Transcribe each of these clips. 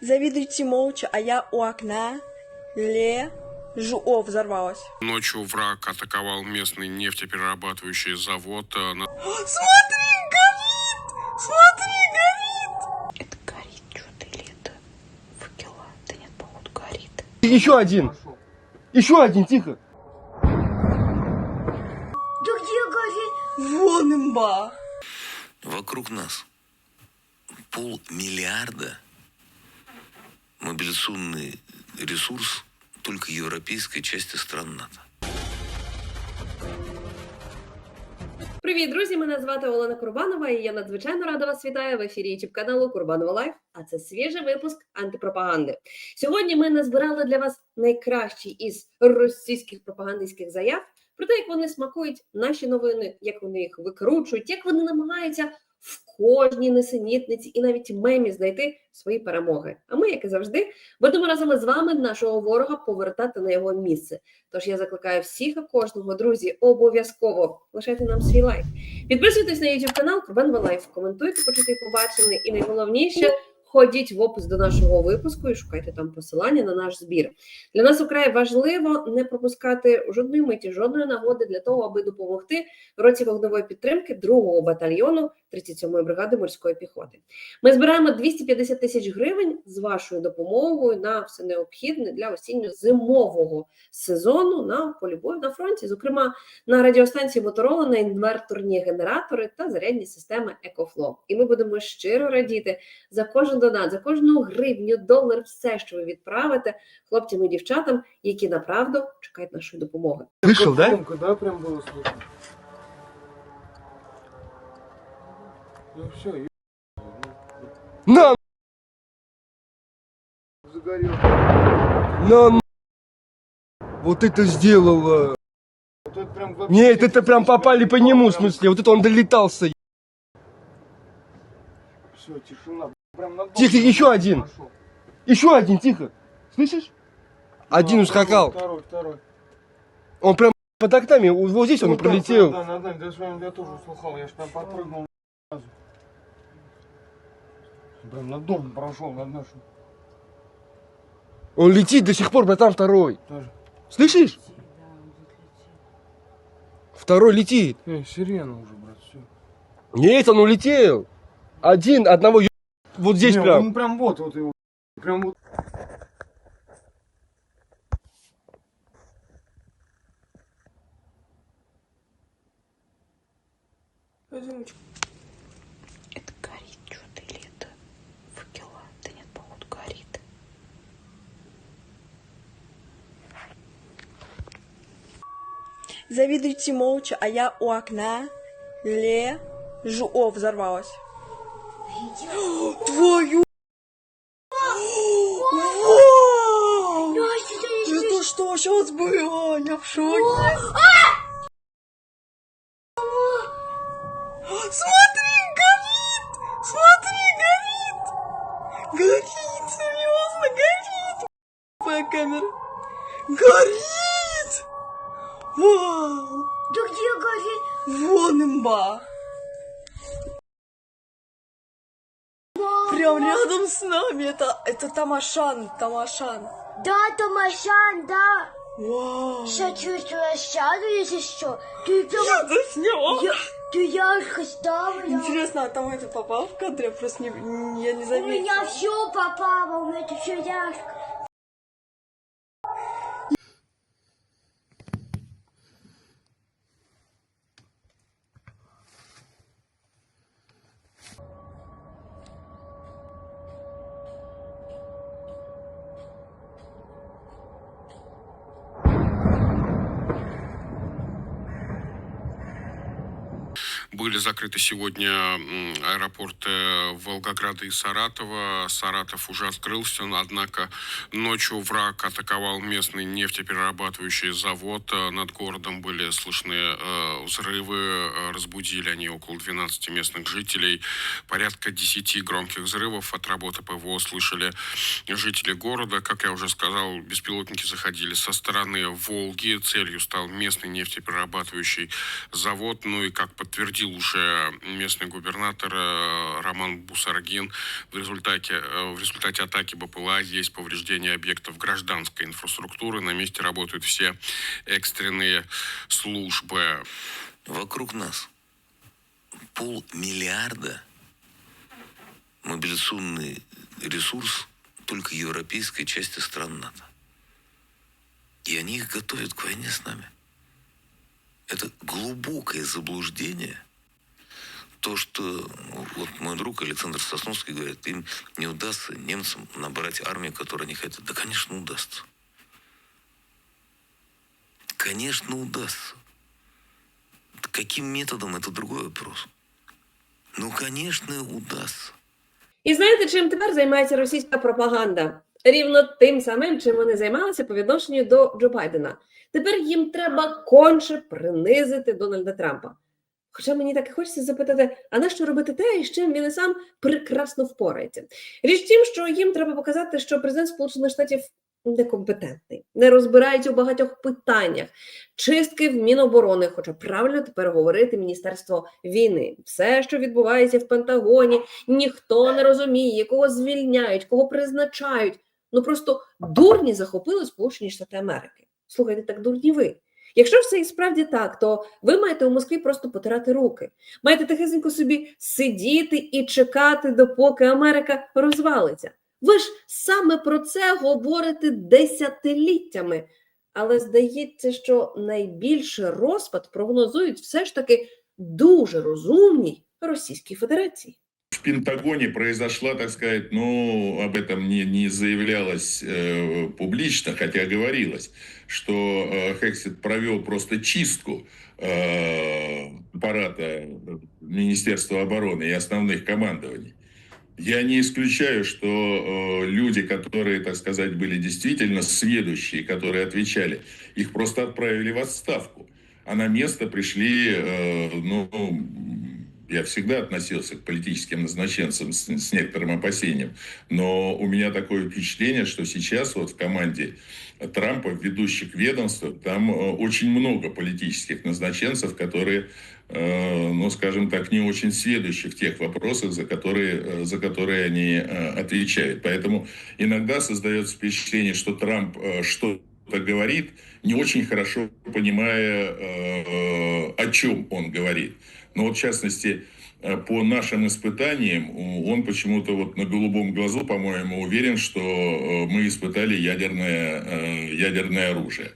Завидуйте молча, а я у окна лежу. О, взорвалась. Ночью враг атаковал местный нефтеперерабатывающий завод. э, на- Смотри, горит! Смотри, горит! Это горит что-то или это факела? Да нет, походу горит. Еще один. Еще один, тихо. Да где горит? Вон имба. Вокруг нас полмиллиарда мобилизационный ресурс только европейской части стран НАТО. Привіт, друзі! Мене звати Олена Курбанова, і я надзвичайно рада вас вітаю в ефірі youtube каналу Курбанова Лайф. А це свіжий випуск антипропаганди. Сьогодні ми назбирали для вас найкращі із російських пропагандистських заяв про те, як вони смакують наші новини, як вони їх викручують, як вони намагаються в кожній несенітниці і навіть мемі знайти свої перемоги. А ми, як і завжди, будемо разом з вами нашого ворога повертати на його місце. Тож я закликаю всіх і кожного, друзі, обов'язково лишайте нам свій лайк. Підписуйтесь на YouTube канал Курбан Лайф, коментуйте, почути побачене, і найголовніше. Ходіть в опис до нашого випуску і шукайте там посилання на наш збір. Для нас украй важливо не пропускати жодної миті, жодної нагоди для того, аби допомогти році вогневої підтримки 2-го батальйону 37-ї бригади морської піхоти. Ми збираємо 250 тисяч гривень з вашою допомогою на все необхідне для осінньо-зимового сезону на полі бою на фронті, зокрема на радіостанції Моторола, на інверторні генератори та зарядні системи EcoFlow. І ми будемо щиро радіти за кожен донат, за кожну гривню, долар, все, що ви відправите хлопцям і дівчатам, які направду чекають нашої допомоги. Слышал, да? Громко, да, прям было слышно? Ну все, На, загорел. на, Вот это сделала. Вот это прям вообще Нет, это прям попали по нему, в смысле. Вот это он долетался. Все, тишина. Прям на дом Тихо, еще один. пошел. Еще один, тихо. Слышишь? Один Да, ускакал. Второй, второй. Он прям под окнами, вот здесь он Вот так, пролетел. Да, да, да, да, вами я тоже услыхал, я ж прям подпрыгнул сразу. Прям над домом прошел, над нашим Он летит до сих пор, братан, второй. тоже. Слышишь? Второй летит. Эй, сирена уже, брат, все. Нет, он улетел. Один, одного ё- вот здесь Не, прям. Он прям вот, вот его. Прям вот. Это горит что-то или это факела? Да нет, походу горит. Завидуйте молча, а я у окна лежу. О, взорвалась. Твою! Вау! Это что сейчас было? Я в шоке. Смотри, горит! Смотри, горит! Горит, серьезно, горит! Моя камера. Горит! Вау! Да где горит? Вон имба! Прям рядом с нами. Это, это Тамашан, Тамашан. Да, Томашан, да. Вау! Сейчас чувствую, сяду, если что. Ты прям... Заснял. Я, ты ярко ставила. Интересно, а там это попал в кадр? Я просто не, я не У заметила. меня все попало, у меня это все ярко. Были закрыты сегодня аэропорты Волгограда и Саратова. Саратов уже открылся, однако ночью враг атаковал местный нефтеперерабатывающий завод. Э, Над городом были слышны э, взрывы, э, разбудили они около 12 местных жителей. Порядка 10 громких взрывов от работы ПВО слышали жители города. Как я уже сказал, беспилотники заходили со стороны Волги. Целью стал местный нефтеперерабатывающий завод. Ну и как подтвердил уже местный губернатор э, Роман Бусаргин. В результате, э, в результате атаки БПЛА есть повреждение объектов гражданской инфраструктуры. На месте работают все экстренные службы. Вокруг нас полмиллиарда мобилизационный ресурс только европейской части стран НАТО. И они их готовят к войне с нами. Это глубокое заблуждение. То, что вот мой друг Александр Сосновский говорит, им не удастся немцам набрать армию, которую они хотят. Да, конечно, удастся. Конечно, удастся. Каким методом, это другой вопрос. Ну, конечно, удастся. І знаєте, чим тепер займається російська пропаганда? Рівно тим самим, чим вони займалися по відношенню до Джо Байдена. Тепер їм треба конче принизити Дональда Трампа. Хоча мені так і хочеться запитати, а на що робити те, з чим він і сам прекрасно впорається? Річ тім, що їм треба показати, що президент Сполучених Штатів некомпетентний, не розбирається у багатьох питаннях, чистки в Міноборони, хоча правильно тепер говорити Міністерство війни. Все, що відбувається в Пентагоні, ніхто не розуміє, кого звільняють, кого призначають. Ну просто дурні захопили Сполучені Штати Америки. Слухайте, так дурні ви. Якщо все і справді так, то ви маєте у Москві просто потирати руки. Маєте тихесенько собі сидіти і чекати, допоки Америка розвалиться. Ви ж саме про це говорите десятиліттями. Але здається, що найбільший розпад прогнозують все ж таки дуже розумній Російській Федерації. В Пентагоне произошла, так сказать, ну, об этом не, не заявлялось э, публично, хотя говорилось, что э, Хексит провел просто чистку э, аппарата Министерства обороны и основных командований. Я не исключаю, что э, люди, которые, так сказать, были действительно сведущие, которые отвечали, их просто отправили в отставку. А на место пришли, э, ну, я всегда относился к политическим назначенцам с, с некоторым опасением, но у меня такое впечатление, что сейчас вот в команде Трампа, в ведущих ведомствах, там э, очень много политических назначенцев, которые, э, ну, скажем так, не очень сведущи в тех вопросах, за которые, э, за которые они отвечают. Поэтому иногда создается впечатление, что Трамп что-то говорит, не очень хорошо понимая, э, о чем он говорит. Но вот в частности, э, по нашим испытаниям, он почему-то вот на голубом глазу, по-моему, уверен, что э, мы испытали ядерное, э, ядерное оружие.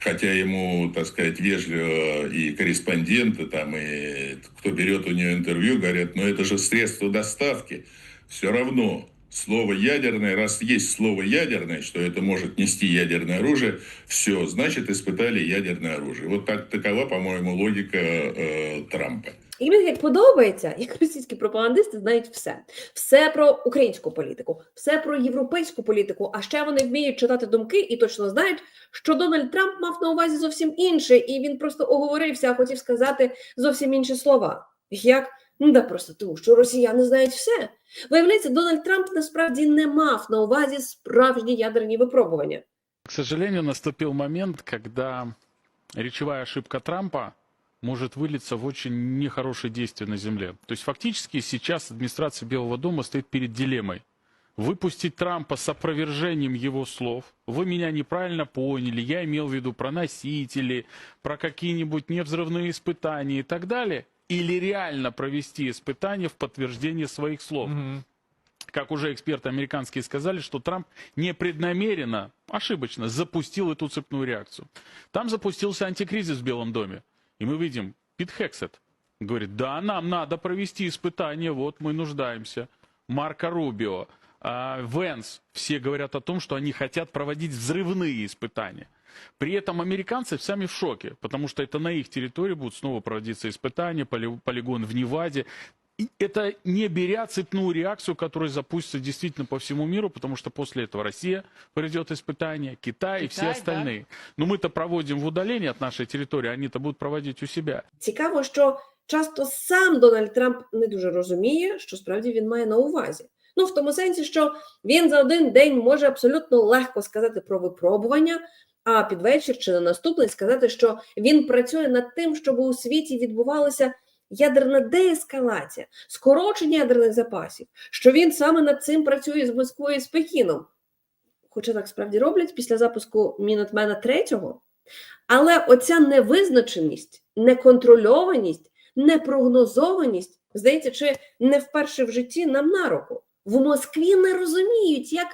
Хотя ему, так сказать, вежливо и корреспонденты, там, и кто берет у него интервью, говорят, ну это же средство доставки. Все равно слово ядерное, раз есть слово ядерное, что это может нести ядерное оружие, все, значит, испытали ядерное оружие. Вот так, такова, по-моему, логика э, Трампа. І мені як подобається, як російські пропагандисти знають все. Все про українську політику, все про європейську політику, а ще вони вміють читати думки і точно знають, що Дональд Трамп мав на увазі зовсім інше, і він просто оговорився, а хотів сказати зовсім інші слова. Як ну да просто тому, що росіяни знають все. Виявляється, Дональд Трамп насправді не мав на увазі справжні ядерні випробування. К сожалению, наступил момент, когда речевая ошибка Трампа может вылиться в очень нехорошие действия на Земле. То есть фактически сейчас администрация Белого дома стоит перед дилеммой. Выпустить Трампа с опровержением его слов. Вы меня неправильно поняли, я имел в виду про носители, про какие-нибудь невзрывные испытания и так далее. или реально провести испытания в подтверждение своих слов как уже эксперты американские сказали, что Трамп непреднамеренно, ошибочно, запустил эту цепную реакцию. Там запустился антикризис в Белом доме. И мы видим, Пит Хексет говорит, да, нам надо провести испытания, вот мы нуждаемся. Марко Рубио, а, Венс, все говорят о том, что они хотят проводить взрывные испытания. При этом американцы сами в шоке, потому что это на их территории будут снова проводиться испытания, поли- полигон в Неваде. И это не беря цепную реакцию, которая запустится действительно по всему миру, потому что после этого Россия проведет испытания, Китай, и все Китай, да. остальные. Но мы-то проводим в удалении от нашей территории, они-то будут проводить у себя. Цікаво, що часто сам Дональд Трамп не дуже розуміє, що справді він має на увазі. Ну, в тому сенсі, що він за один день може абсолютно легко сказати про випробування, а під вечір чи на наступний сказати, що він працює над тим, щоб у світі відбувалися ядерна деескалація, скорочення ядерних запасів, що він саме над цим працює з Москвою і з Пекіном. Хоча так справді роблять після запуску Мінотмена третього. Але оця невизначеність, неконтрольованість, непрогнозованість, здається, чи не вперше в житті нам на руку. В Москві не розуміють, як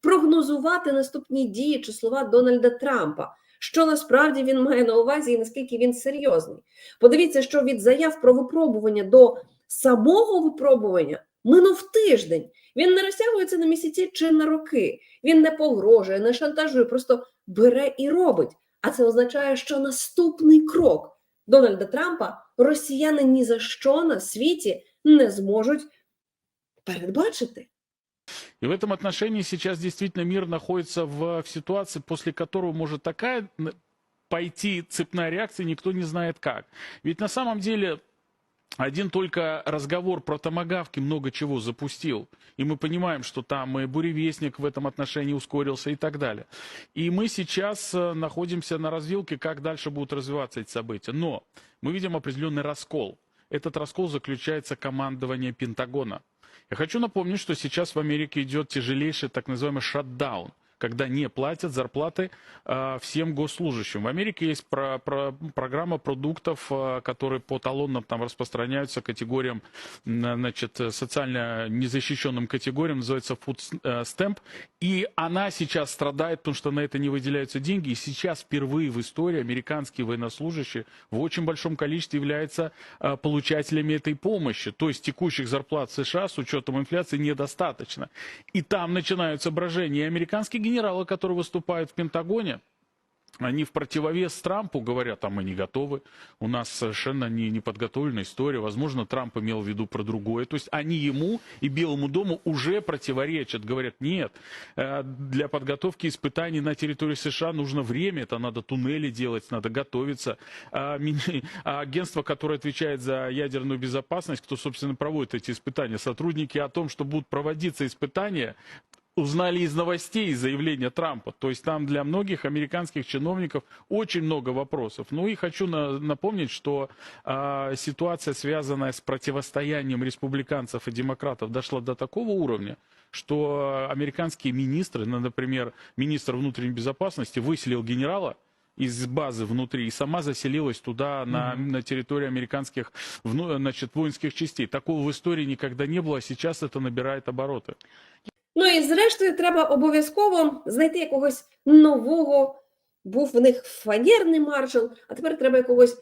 прогнозувати наступні дії чи слова Дональда Трампа, що насправді він має на увазі і наскільки він серйозний. Подивіться, що від заяв про випробування до самого випробування минув тиждень. Він не розтягується на місяці чи на роки. Він не погрожує, не шантажує, просто бере і робить. А це означає, що наступний крок Дональда Трампа росіяни ні за що на світі не зможуть передбачити. И в этом отношении сейчас действительно мир находится в, в ситуации, после которого может такая пойти цепная реакция, никто не знает как. Ведь на самом деле один только разговор про томагавки много чего запустил. И мы понимаем, что там и буревестник в этом отношении ускорился и так далее. И мы сейчас э, находимся на развилке, как дальше будут развиваться эти события. Но мы видим определенный раскол. Этот раскол заключается в командовании Пентагона. Я хочу напомнить, что сейчас в Америке идет тяжелейший так называемый шатдаун, когда не платят зарплаты э, всем госслужащим. В Америке есть про- про- программа продуктов, э, которые по талонам там распространяются категориям, м, значит, э, социально незащищенным категориям, называется Food э, Stamp, и она сейчас страдает, потому что на это не выделяются деньги, и сейчас впервые в истории американские военнослужащие в очень большом количестве являются э, получателями этой помощи. То есть текущих зарплат США с учетом инфляции недостаточно. И там начинаются брожения. И американские генералы, которые выступают в Пентагоне, они в противовес Трампу говорят, а мы не готовы, у нас совершенно не, не подготовленная история, возможно, Трамп имел в виду про другое. То есть они ему и Белому дому уже противоречат, говорят, нет, э, для подготовки испытаний на территории США нужно время, это надо туннели делать, надо готовиться. А а агентство, которое отвечает за ядерную безопасность, кто, собственно, проводит эти испытания, сотрудники о том, что будут проводиться испытания, узнали из новостей, из заявления Трампа. То есть там для многих американских чиновников очень много вопросов. Ну и хочу на- напомнить, что а, ситуация, связанная с противостоянием республиканцев и демократов, дошла до такого уровня, что американские министры, ну, например, министр внутренней безопасности выселил генерала, из базы внутри и сама заселилась туда, на, на территорию американских вну- значит, воинских частей. Такого в истории никогда не было, а сейчас это набирает обороты. Ну і зрештою, треба обов'язково знайти якогось нового. Був в них фанерний маршал, а тепер треба якогось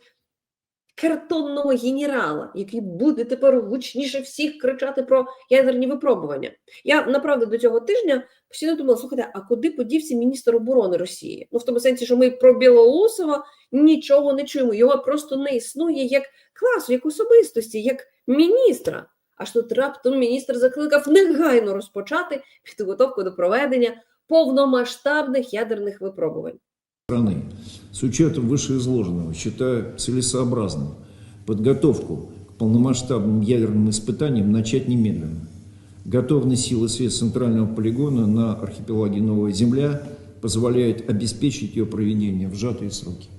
картонного генерала, який буде тепер гучніше всіх кричати про ядерні випробування. Я направду до цього тижня постійно думала: слухайте, а куди подівся міністр оборони Росії? Ну в тому сенсі, що ми про Білоусова нічого не чуємо. Його просто не існує як класу, як особистості, як міністра. Аж тут раптом міністр закликав негайно розпочати підготовку до проведення повномасштабних ядерних випробувань. страны. С учетом вышеизложенного считаю целесообразным подготовку к полномасштабным ядерным испытаниям начать немедленно. Готовность силы свет центрального полигона на архипелаге Новая Земля позволяет обеспечить ее проведение в сжатые сроки.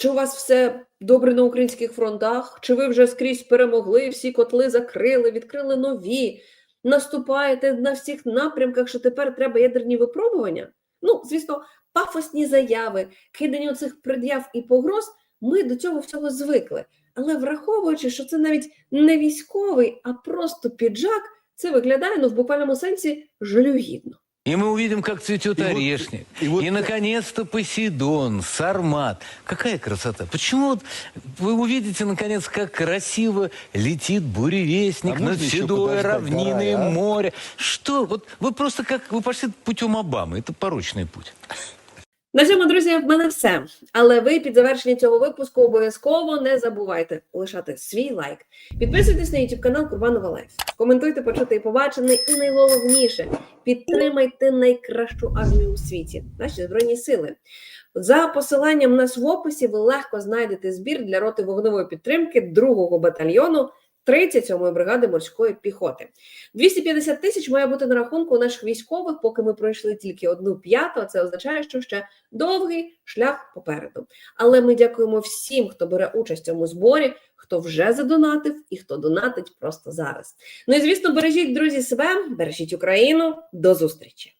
Чи у вас все добре на українських фронтах? Чи ви вже скрізь перемогли, всі котли закрили, відкрили нові, наступаєте на всіх напрямках, що тепер треба ядерні випробування? Ну, звісно, пафосні заяви, кидання цих пред'яв і погроз, ми до цього всього звикли. Але враховуючи, що це навіть не військовий, а просто піджак, це виглядає ну, в буквальному сенсі жалюгідно. И мы увидим, как цветет И вот- орешник. и вот- и, наконец-то, Посейдон, Сармат. Какая красота. Почему вот вы увидите, наконец, как красиво летит буревестник А над подождать, равниной а? море? Что? Вот вы просто как... Вы пошли путем Обамы. Это порочный путь. На цьому, друзі, в мене все. Але ви під завершення цього випуску обов'язково не забувайте лишати свій лайк. Підписуйтесь на YouTube канал Курбанова Лайф. Коментуйте, почути і побачене. І найголовніше підтримайте найкращу армію у світі, наші збройні сили. За посиланням у нас в описі ви легко знайдете збір для роти вогневої підтримки 2-го батальйону 37-ї бригади морської піхоти. 250 тисяч має бути на рахунку наших військових, поки ми пройшли тільки одну п'яту. Це означає, що ще довгий шлях попереду. Але ми дякуємо всім, хто бере участь у цьому зборі, хто вже задонатив і хто донатить просто зараз. Ну і звісно, бережіть друзі себе, бережіть Україну. До зустрічі!